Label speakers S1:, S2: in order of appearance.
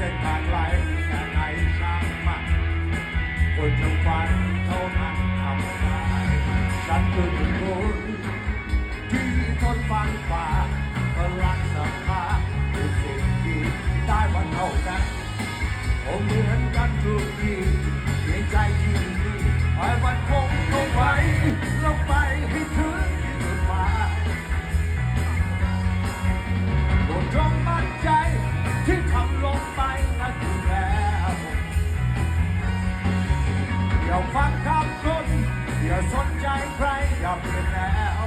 S1: เส้นทางไกลแต่ไหนช่างมันคนจังหวัดเท่านั้นทำได้ฉันคือคนที่ทนฟังฝ่าพลังศรัทธาคือสิ่งที่ได้วันเท่านั้นผมเหมือนกันทุกที สนใจใครอยากเป็นแล้ว